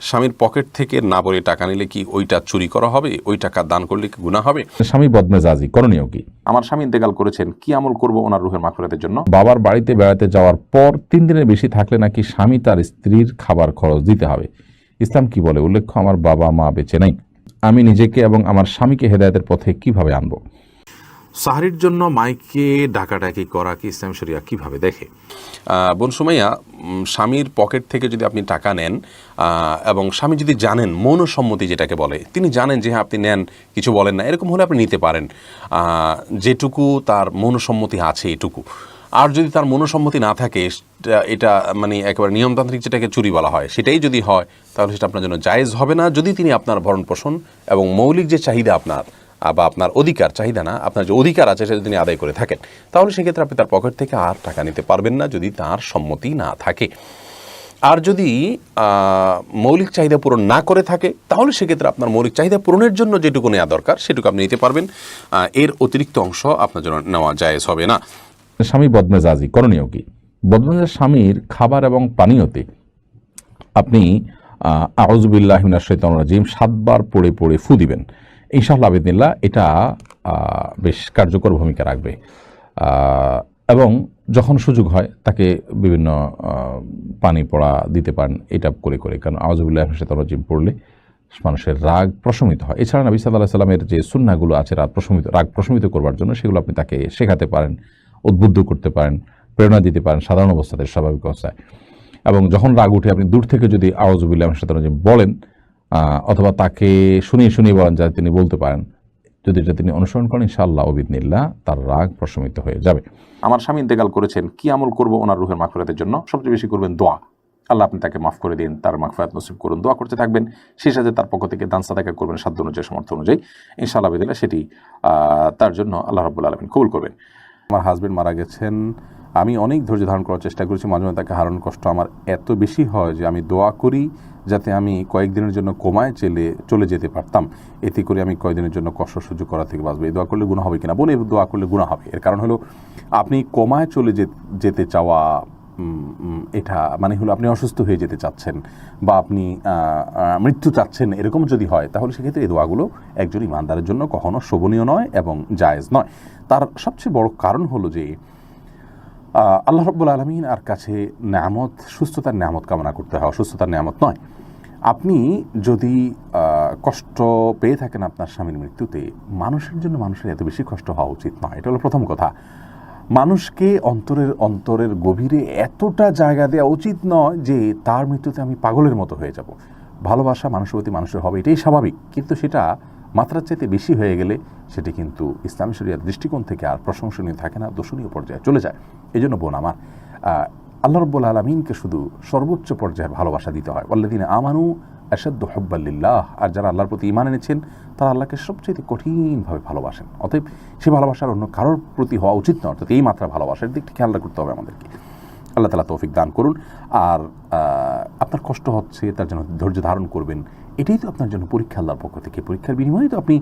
স্বামীর পকেট থেকে না বলে টাকা নিলে কি ওইটা চুরি করা হবে? ওই টাকা দান করলে কি গুণা হবে? স্বামী বদমেজাজি করণীয় কি? আমার স্বামী ইন্তেকাল করেছেন কি আমল করব ওনার রুহের মাফরাতের জন্য? বাবার বাড়িতে বেড়াতে যাওয়ার পর তিন দিনের বেশি থাকলে নাকি স্বামী তার স্ত্রীর খাবার খরচ দিতে হবে। ইসলাম কি বলে? উল্লেখ্য আমার বাবা মা বেঁচে নেই। আমি নিজেকে এবং আমার স্বামীকে হেদায়তের পথে কীভাবে আনব? সাহারির জন্য মাইকে ডাকাডাকি করা কি ইসলাম শরিয়া কীভাবে দেখে? বোন সুমাইয়া স্বামীর পকেট থেকে যদি আপনি টাকা নেন এবং স্বামী যদি জানেন, মৌনসম্মতি যেটাকে বলে, তিনি জানেন যে হ্যাঁ আপনি নেন, কিছু বলেন না, এরকম হলে আপনি নিতে পারেন। যেটুকু তার মৌনসম্মতি আছে এটুকু। আর যদি তার মনোসম্মতি না থাকে এটা মানে একেবারে নিয়মতান্ত্রিক যেটাকে চুরি বলা হয়, সেটাই যদি হয়, তাহলে সেটা আপনার জন্য জায়েজ হবে না। যদি তিনি আপনার ভরণ পোষণ এবং মৌলিক যে চাহিদা আপনার বা আপনার অধিকার চাহিদা না আপনার যে অধিকার আছে সেটা তিনি আদায় করে থাকেন। তাহলে সেক্ষেত্রে আপনি তার পকেট থেকে আর টাকা নিতে পারবেন না যদি তার সম্মতি না থাকে। আর যদি মৌলিক চাহিদা পূরণ না করে থাকে, তাহলে সেক্ষেত্রে আপনার মৌলিক চাহিদা পূরণের জন্য যেটুকু নেওয়া দরকার, সেটুকু আপনি নিতে পারবেন। এর অতিরিক্ত অংশ আপনার জন্য নেওয়া জায়েজ হবে না। স্বামী বদমেজাজি, করণীয় কি? বদমেজাজ স্বামীর খাবার এবং পানীয়তে আপনি আউজবিল্লাহিনা শৈতান রাজিম সাতবার পড়ে পড়ে ফু দিবেন। ইনশাআল্লাহ আবেদিল্লা এটা বেশ কার্যকর ভূমিকা রাখবে। এবং যখন সুযোগ হয় তাকে বিভিন্ন পানি পড়া দিতে পারেন এটা করে করে। কারণ আউজবিল্লাহ শৈতান রাজিম পড়লে মানুষের রাগ প্রশমিত হয়। এছাড়া নবী সাল্লাহ সাল্লামের যে সুন্নাগুলো আছে রাগ প্রশমিত রাগ প্রশমিত করবার জন্য সেগুলো আপনি তাকে শেখাতে পারেন উদ্বুদ্ধ করতে পারেন প্রেরণা দিতে পারেন সাধারণ অবস্থাতে স্বাভাবিক অবস্থায়। এবং যখন রাগ উঠে আপনি দূর থেকে যদি আওয়াজুবিল্লাহ সাথে বলেন আহ, অথবা তাকে শুনিয়ে শুনিয়ে বলেন যাতে তিনি বলতে পারেন। যদি এটা তিনি অনুসরণ করেন ইনশাআল্লাহ অবিদনিল্লাহ তার রাগ প্রশমিত হয়ে যাবে। আমার স্বামী ইন্তেকাল করেছেন কি আমল করব ওনার রুহের মাগফিরাতের জন্য? সবচেয়ে বেশি করবেন দোয়া। আল্লাহ আপনি তাকে মাফ করে দিন তার মাগফিরাত নসিব করুন দোয়া করতে থাকবেন। সেই সাথে তার পক্ষ থেকে দান সাদাকা করবেন সাধ্য অনুযায়ী সমর্থ অনুযায়ী। ইনশাআল্লাহ বিদিল্লা সেটি তার জন্য আল্লাহ রাব্বুল আলমিন কবুল করবেন। আমার হাজবেন্ড মারা গেছেন আমি অনেক ধৈর্য ধারণ করার চেষ্টা করেছি, মাঝে মাঝে তাকে হারানোর কষ্ট আমার এত বেশি হয় যে আমি দোয়া করি যাতে আমি কয়েকদিনের জন্য কোমায় চলে চলে যেতে পারতাম। এতে করে আমি কয়েকদিনের জন্য কষ্ট সহ্য করা থেকে বাঁচবো। এই দোয়া করলে গুণা হবে কিনা? বোন এই দোয়া করলে গুণা হবে। এর কারণ হলো, আপনি কোমায় চলে যেতে চাওয়া এটা মানে হলো আপনি অসুস্থ হয়ে যেতে চাচ্ছেন বা আপনি মৃত্যু চাচ্ছেন এরকম যদি হয়, তাহলে সেক্ষেত্রে এই দোয়াগুলো একজন ইমানদারের জন্য কখনো শোভনীয় নয় এবং জায়েজ নয়। তার সবচেয়ে বড় কারণ হলো যে আল্লাহ রব্বুল আলমিন আর কাছে নামত সুস্থতার নামত কামনা করতে হয়। অসুস্থতার নামত নয়। আপনি যদি কষ্ট পেয়ে থাকেন আপনার স্বামীর মৃত্যুতে, মানুষের জন্য মানুষের এত বেশি কষ্ট হওয়া উচিত নয়। এটা হলো প্রথম কথা। মানুষকে অন্তরের অন্তরের গভীরে এতটা জায়গা দেওয়া উচিত নয় যে তার মৃত্যুতে আমি পাগলের মতো হয়ে যাব। ভালোবাসা মানুষের প্রতি মানুষের হবে, এটাই স্বাভাবিক। কিন্তু সেটা মাত্রার চাইতে বেশি হয়ে গেলে সেটি কিন্তু ইসলামী শরিয়ার দৃষ্টিকোণ থেকে আর প্রশংসনীয় থাকে না দোষণীয় পর্যায়ে চলে যায়। এই জন্য বোন আমার আল্লাহ রব্বুল আলমিনকে শুধু সর্বোচ্চ পর্যায়ের ভালোবাসা দিতে হয়। দিন আমানু আসাদ্দ হব্বাল্লিল্লাহ আর যারা আল্লাহর প্রতি ইমান এনেছেন, তারা আল্লাহকে সবচেয়ে কঠিনভাবে ভালোবাসেন। অতএব সে ভালোবাসার অন্য কারোর প্রতি হওয়া উচিত নয়, অর্থাৎ এই মাত্রা ভালোবাসার দিকটি খেয়াল করতে হবে আমাদেরকে। আল্লাহ তালা তৌফিক দান করুন। আর আপনার কষ্ট হচ্ছে, তার জন্য ধৈর্য ধারণ করবেন, এটাই তো আপনার জন্য পরীক্ষা আল্লাহর পক্ষ থেকে। পরীক্ষার বিনিময়ে তো আপনি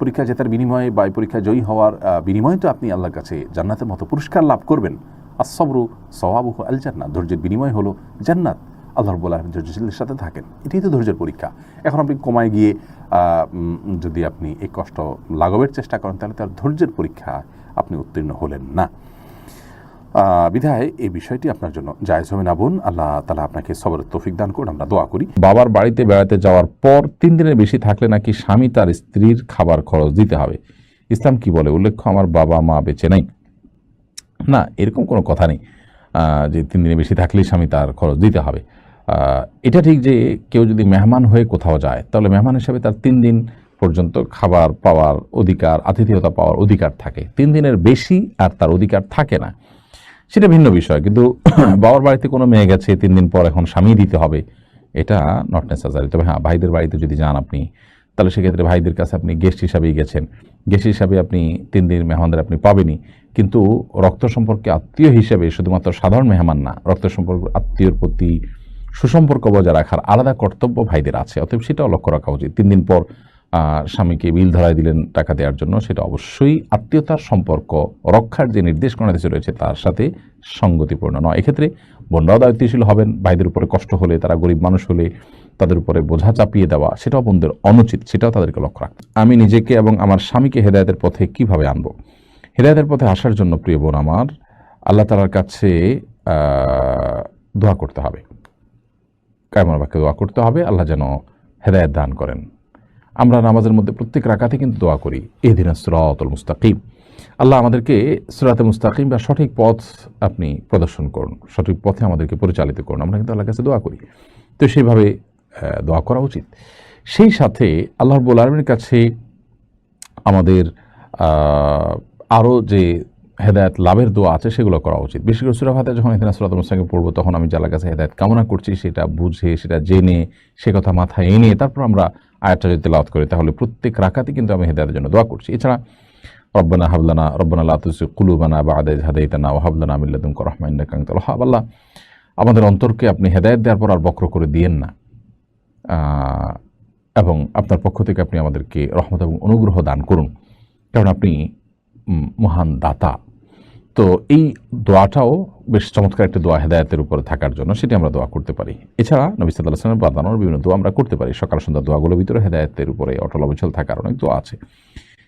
পরীক্ষা জেতার বিনিময়ে বা এই পরীক্ষায় জয়ী হওয়ার বিনিময়ে তো আপনি আল্লাহর কাছে জান্নাতের মতো পুরস্কার লাভ করবেন। আসবরু সওয়াবুহ আল জান্নাত ধৈর্যের বিনিময় হলো জান্নাত। আল্লাহ রব্বুল আলম ধৈর্যশীলের সাথে থাকেন। এটাই তো ধৈর্যের পরীক্ষা। এখন আপনি কমায় গিয়ে যদি আপনি এই কষ্ট লাঘবের চেষ্টা করেন, তাহলে তার ধৈর্যের পরীক্ষা আপনি উত্তীর্ণ হলেন না। বিধায় এই বিষয়টি আপনার জন্য জায়জ হবে না বোন। আল্লাহ তালা আপনাকে সবরের তৌফিক দান করুন, আমরা দোয়া করি। বাবার বাড়িতে বেড়াতে যাওয়ার পর তিন দিনের বেশি থাকলে নাকি স্বামী তার স্ত্রীর খাবার খরচ দিতে হবে। ইসলাম কি বলে? উল্লেখ্য, আমার বাবা মা বেঁচে নেই। না, এরকম কোনো কথা নেই যে তিন দিনের বেশি থাকলেই স্বামী তার খরচ দিতে হবে। এটা ঠিক যে কেউ যদি মেহমান হয়ে কোথাও যায়, তাহলে মেহমান হিসাবে তার তিন দিন পর্যন্ত খাবার পাওয়ার অধিকার, আতিথেয়তা পাওয়ার অধিকার থাকে। তিন দিনের বেশি আর তার অধিকার থাকে না। সেটা ভিন্ন বিষয়, কিন্তু বাবার বাড়িতে কোনো মেয়ে গেছে, তিন দিন পর এখন স্বামী দিতে হবে, এটা নট নেসেসারি তবে হ্যাঁ ভাইদের বাড়িতে যদি যান আপনি, তাহলে সেক্ষেত্রে ভাইদের কাছে আপনি গেস্ট হিসাবেই গেছেন। গেস্ট হিসাবে আপনি তিন দিন মেহমানদের আপনি পাবেনই, কিন্তু রক্ত সম্পর্কে আত্মীয় হিসেবে শুধুমাত্র সাধারণ মেহমান না, রক্ত সম্পর্ক, আত্মীয়র প্রতি সুসম্পর্ক বজায় রাখার আলাদা কর্তব্য ভাইদের আছে, অতএব সেটাও লক্ষ্য রাখা উচিত। তিন দিন পর স্বামীকে বিল ধরায় দিলেন টাকা দেওয়ার জন্য, সেটা অবশ্যই আত্মীয়তার সম্পর্ক রক্ষার যে নির্দেশ কর্ণাদেশে রয়েছে, তার সাথে সঙ্গতিপূর্ণ নয়। এক্ষেত্রে বোনরাও দায়িত্বশীল হবেন, ভাইদের উপরে কষ্ট হলে, তারা গরিব মানুষ হলে, তাদের উপরে বোঝা চাপিয়ে দেওয়া, সেটাও বোনদের অনুচিত, সেটাও তাদেরকে লক্ষ্য রাখতে আমি নিজেকে এবং আমার স্বামীকে হেদায়তের পথে কীভাবে আনব? হেদায়তের পথে আসার জন্য প্রিয় বোন আমার, আল্লাহ তালার কাছে দোয়া করতে হবে। কায়মন বাক্যে দোয়া করতে হবে, আল্লাহ যেন হেদায়ত দান করেন। আমরা নামাজের মধ্যে প্রত্যেক রাখাতে কিন্তু দোয়া করি। এ দিন সুরাতুল মুস্তাকিম। আল্লাহ আমাদেরকে সুরাতে মুস্তাকিম বা সঠিক পথ আপনি প্রদর্শন করুন, সঠিক পথে আমাদেরকে পরিচালিত করুন। আমরা কিন্তু আল্লাহর কাছে দোয়া করি। তো সেইভাবে দোয়া করা উচিত। সেই সাথে আল্লাহ রব্বুল আলমীর কাছে আমাদের আরও যে হেদায়ত লাভের দোয়া আছে, সেগুলো করা উচিত। বিশেষ করে সুরা ফাতে যখন এখানে সুরাত মুস্তাকে পড়ব, তখন আমি যার কাছে হেদায়ত কামনা করছি, সেটা বুঝে, সেটা জেনে, সে কথা মাথায় এনে তারপর আমরা আয়াতটা যদি তেলাওয়াত করি, তাহলে প্রত্যেক রাখাতে কিন্তু আমি হেদায়তের জন্য দোয়া করছি। এছাড়া, রব্বানা হাবলানা রব্বানা লাতুসি কুলুবানা বা আদায় হাদাইতানা ও হাবলানা মিল্লাদুম করহমান কাঙ্কাল হাবাল্লাহ আমাদের অন্তরকে আপনি হেদায়ত দেওয়ার পর আর বক্র করে দিয়েন না। এবং আপনার পক্ষ থেকে আপনি আমাদেরকে রহমত এবং অনুগ্রহ দান করুন। কারণ আপনি মহান দাতা তো এই দোয়াটাও বেশ চমৎকার একটা দোয়া হেদায়তের উপরে থাকার জন্য সেটি আমরা দোয়া করতে পারি। এছাড়া নবী সাল্লাহ সাল্লামের বাদানোর বিভিন্ন দোয়া আমরা করতে পারি। সকাল সন্ধ্যা দোয়াগুলোর ভিতরে হেদায়তের উপরে অটল অবিচল থাকার অনেক দোয়া আছে।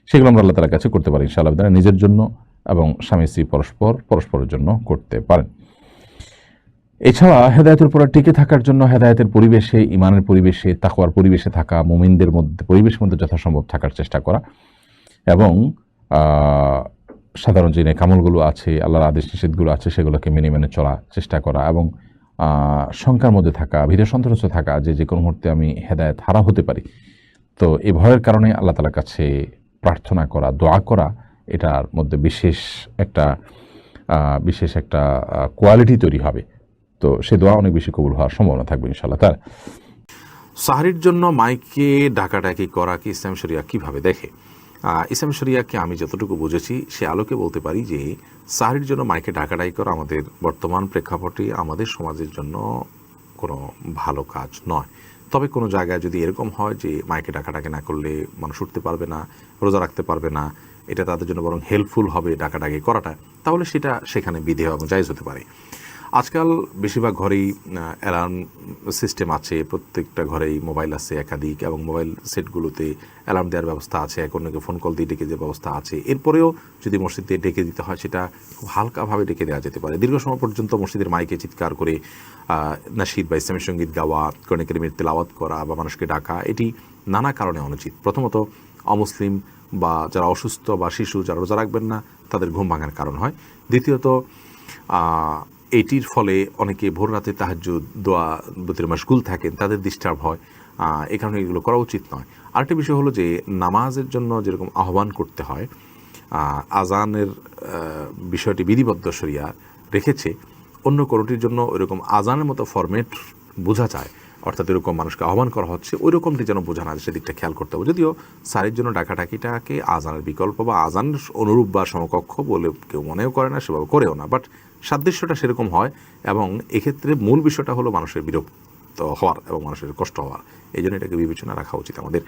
সেগুলো আমরা আল্লাহ তালার কাছে করতে পারি ইনশাআল্লাহ তারা নিজের জন্য এবং স্বামী স্ত্রী পরস্পর, পরস্পরের জন্য করতে পারেন। এছাড়া হেদায়তের উপরে টিকে থাকার জন্য হেদায়তের পরিবেশে ইমানের পরিবেশে, তাকওয়ার পরিবেশে থাকা, মুমিনদের মধ্যে, পরিবেশের মধ্যে যথাসম্ভব থাকার চেষ্টা করা এবং সাধারণ যে কামলগুলো আছে, আল্লাহর আদেশ নিষেধগুলো আছে, সেগুলোকে মেনে মেনে চলা চেষ্টা করা এবং শঙ্কার মধ্যে থাকা ভীত সন্ত্রস্ত থাকা যে যে কোনো মুহূর্তে আমি হেদায়ত হারা হতে পারি। তো এই ভয়ের কারণে আল্লাহ তালার কাছে প্রার্থনা করা, দোয়া করা, এটার মধ্যে বিশেষ একটা বিশেষ একটা কোয়ালিটি তৈরি হবে। তো সে দোয়া অনেক বেশি কবুল হওয়ার সম্ভাবনা থাকবে ইনশাল্লাহ তার সাহারির জন্য মাইকে ডাকাডাকি করা কি ইসলাম শরিয়া কীভাবে দেখে? ইসলাম শরিয়াকে আমি যতটুকু বুঝেছি, সে আলোকে বলতে পারি যে সাহারির জন্য মাইকে ডাকাডাকি করা আমাদের বর্তমান প্রেক্ষাপটে আমাদের সমাজের জন্য কোনো ভালো কাজ নয়। তবে কোনো জায়গায় যদি এরকম হয় যে মাইকে ডাকাডাকি না করলে মানুষ উঠতে পারবে না, রোজা রাখতে পারবে না, এটা তাদের জন্য বরং হেল্পফুল হবে ডাকাডাকি করাটা, তাহলে সেটা সেখানে বিধেয় এবং জায়জ হতে পারে। আজকাল বেশিরভাগ ঘরেই অ্যালার্ম সিস্টেম আছে, প্রত্যেকটা ঘরেই মোবাইল আছে একাধিক এবং মোবাইল সেটগুলোতে অ্যালার্ম দেওয়ার ব্যবস্থা আছে, এক অন্যকে ফোন কল দিয়ে ডেকে দেওয়ার ব্যবস্থা আছে। এরপরেও যদি মসজিদে ডেকে দিতে হয়, সেটা খুব হালকাভাবে ডেকে দেওয়া যেতে পারে। দীর্ঘ সময় পর্যন্ত মসজিদের মাইকে চিৎকার করে নাশিদ বা ইসলামী সংগীত গাওয়া, কোরআন কেরিমের তেলাওয়াত করা বা মানুষকে ডাকা, এটি নানা কারণে অনুচিত। প্রথমত, অমুসলিম বা যারা অসুস্থ বা শিশু, যারা রোজা রাখবেন না, তাদের ঘুম ভাঙার কারণ হয়। দ্বিতীয়ত এটির ফলে অনেকে ভোর রাতে তাহাজ্জুদ, দোয়া বুতের মাসগুল থাকেন, তাদের ডিস্টার্ব হয়। এই কারণে এগুলো করা উচিত নয়। আরেকটা বিষয় হলো যে, নামাজের জন্য যেরকম আহ্বান করতে হয় আজানের বিষয়টি বিধিবদ্ধ সরিয়া রেখেছে, অন্য কোনোটির জন্য ওইরকম আজানের মতো ফরম্যাট বোঝা যায়। অর্থাৎ এরকম মানুষকে আহ্বান করা হচ্ছে ওই রকমটি যেন বোঝা না সেদিকটা খেয়াল করতে হবে। যদিও সারের জন্য ডাকাডাকিটাকে আজানের বিকল্প বা আজানের অনুরূপ বা সমকক্ষ বলে কেউ মনেও করে না, সেভাবে করেও না বাট সাদৃশ্যটা সেরকম হয় এবং এক্ষেত্রে মূল বিষয়টা হলো মানুষের বিরক্ত হওয়ার এবং মানুষের কষ্ট হওয়ার। এই জন্য এটাকে বিবেচনা রাখা উচিত আমাদের।